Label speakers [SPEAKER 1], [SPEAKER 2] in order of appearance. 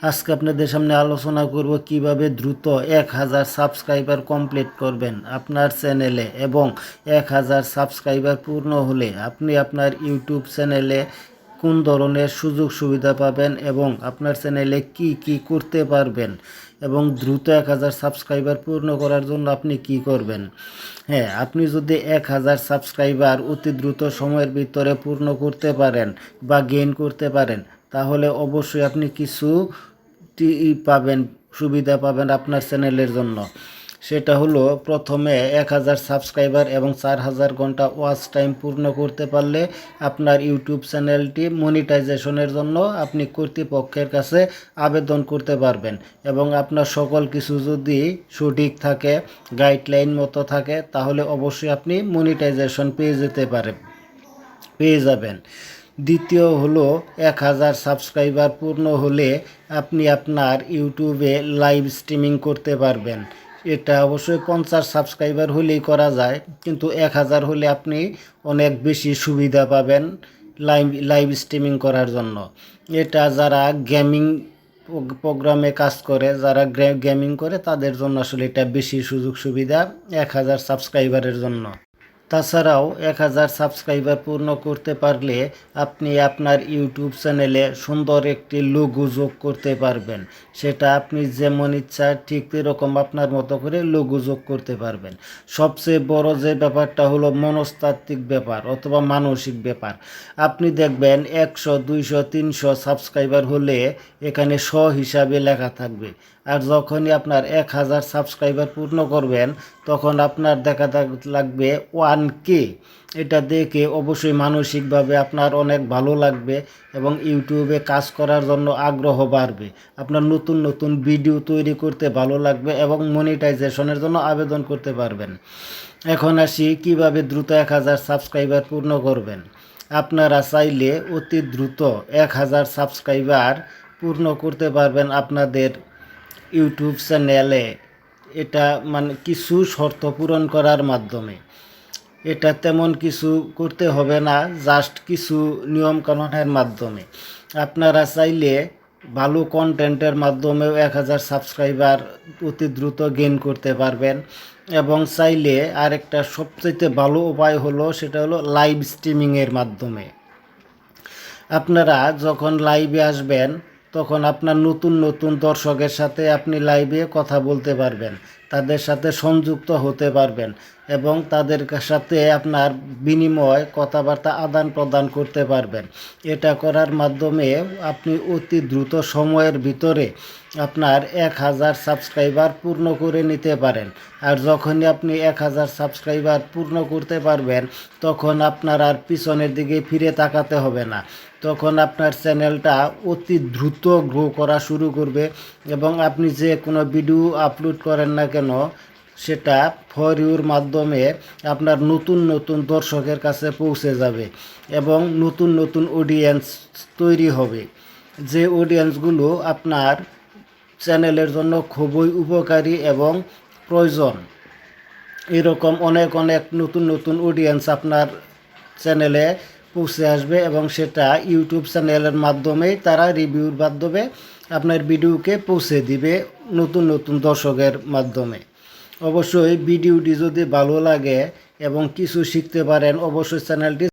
[SPEAKER 1] আজকে আপনাদের সামনে আলোচনা করব কীভাবে দ্রুত এক হাজার সাবস্ক্রাইবার কমপ্লিট করবেন আপনার চ্যানেলে এবং এক হাজার সাবস্ক্রাইবার পূর্ণ হলে আপনি আপনার ইউটিউব চ্যানেলে কোন ধরনের সুযোগ সুবিধা পাবেন এবং আপনার চ্যানেলে কি কি করতে পারবেন এবং দ্রুত এক হাজার সাবস্ক্রাইবার পূর্ণ করার জন্য আপনি কি করবেন? হ্যাঁ আপনি যদি এক হাজার সাবস্ক্রাইবার অতি দ্রুত সময়ের ভিতরে পূর্ণ করতে পারেন বা গেইন করতে পারেন তাহলে অবশ্যই আপনি কিছু পাবেন, সুবিধা পাবেন আপনার চ্যানেলের জন্য। সেটা হলো প্রথমে এক হাজার সাবস্ক্রাইবার এবং চার হাজার ঘণ্টা ওয়াচ টাইম পূর্ণ করতে পারলে আপনার ইউটিউব চ্যানেলটি মনিটাইজেশনের জন্য আপনি কর্তৃপক্ষের কাছে আবেদন করতে পারবেন এবং আপনার সকল কিছু যদি সঠিক থাকে, গাইডলাইন মতো থাকে, তাহলে অবশ্যই আপনি মনিটাইজেশন পেয়ে যেতে পারেন পেয়ে যাবেন। দ্বিতীয় হলো এক হাজার সাবস্ক্রাইবার পূর্ণ হলে আপনি আপনার ইউটিউবে লাইভ স্ট্রিমিং করতে পারবেন। এটা অবশ্যই পঞ্চাশ সাবস্ক্রাইবার হলেই করা যায়, কিন্তু এক হাজার হলে আপনি অনেক বেশি সুবিধা পাবেন লাইভ লাইভ স্ট্রিমিং করার জন্য। এটা যারা গেমিং প্রোগ্রামে কাজ করে, যারা গেমিং করে, তাদের জন্য আসলে এটা বেশি সুযোগ সুবিধা এক হাজার সাবস্ক্রাইবারের জন্য। তাছাড়াও এক হাজার সাবস্ক্রাইবার পূর্ণ করতে পারলে আপনি আপনার ইউটিউব চ্যানেলে সুন্দর একটি লোগো যোগ করতে পারবেন। সেটা আপনি যেমন ইচ্ছা ঠিক এরকম আপনার মতো করে লোগো যোগ করতে পারবেন। সবচেয়ে বড় যে ব্যাপারটা হলো মনস্তাত্ত্বিক ব্যাপার অথবা মানসিক ব্যাপার। আপনি দেখবেন একশো, দুইশো, তিনশো সাবস্ক্রাইবার হলে এখানে শ হিসাবে লেখা থাকবে। আর যখনই আপনার এক হাজার সাবস্ক্রাইবার পূর্ণ করবেন, তখন আপনার দেখা লাগবে ওয়ান কে। এটা দেখে অবশ্যই মানসিকভাবে আপনার অনেক ভালো লাগবে এবং ইউটিউবে কাজ করার জন্য আগ্রহ বাড়বে। আপনার নতুন নতুন ভিডিও তৈরি করতে ভালো লাগবে এবং মনিটাইজেশনের জন্য আবেদন করতে পারবেন। এখন আসি, কীভাবে দ্রুত এক হাজার সাবস্ক্রাইবার পূর্ণ করবেন? আপনারা চাইলে অতি দ্রুত এক হাজার সাবস্ক্রাইবার পূর্ণ করতে পারবেন আপনাদের ইউটিউব চ্যানেলে এটা মানে কিছু শর্ত পূরণ করার মাধ্যমে। এটা তেমন কিছু করতে হবে না জাস্ট কিছু নিয়ম নিয়মকানুনের মাধ্যমে। আপনারা চাইলে ভালো কন্টেন্টের মাধ্যমেও এক হাজার সাবস্ক্রাইবার অতি দ্রুত গেইন করতে পারবেন। এবং চাইলে আরেকটা সবচেয়ে ভালো উপায় হলো, সেটা হলো লাইভ স্ট্রিমিংয়ের মাধ্যমে। আপনারা যখন লাইভে আসবেন তখন আপনার নতুন নতুন দর্শকের সাথে আপনি লাইভে কথা বলতে পারবেন। তাদের সাথে সংযুক্ত হতে পারবেন এবং তাদের সাথে আপনার বিনিময় কথাবার্তা আদান প্রদান করতে পারবেন। এটা করার মাধ্যমে আপনি অতি দ্রুত সময়ের ভিতরে আপনার এক হাজার সাবস্ক্রাইবার পূর্ণ করে নিতে পারেন। আর যখনই আপনি এক হাজার সাবস্ক্রাইবার পূর্ণ করতে পারবেন, তখন আপনার আর পিছনের দিকে ফিরে তাকাতে হবে না। তখন আপনার চ্যানেলটা অতি দ্রুত গ্রো করা শুরু করবে এবং আপনি যে কোনো ভিডিও আপলোড করেন না কেন? সেটা ফর ইউর মাধ্যমে আপনার নতুন নতুন দর্শকের কাছে পৌঁছে যাবে এবং নতুন নতুন অডিয়েন্স তৈরি হবে। যে অডিয়েন্সগুলো আপনার চ্যানেলের জন্য খুবই উপকারী এবং প্রয়োজন। এরকম অনেক অনেক নতুন নতুন অডিয়েন্স আপনার চ্যানেলে পৌঁছে আসবে এবং সেটা ইউটিউব চ্যানেলের মাধ্যমেই তারা রিভিউর মাধ্যমে আপনার ভিডিওকে পৌঁছে দিবে নতুন নতুন দর্শকের মাধ্যমে। অবশ্যই ভিডিওটি যদি ভালো লাগে এবং কিছু শিখতে পারেন, অবশ্যই চ্যানেলটি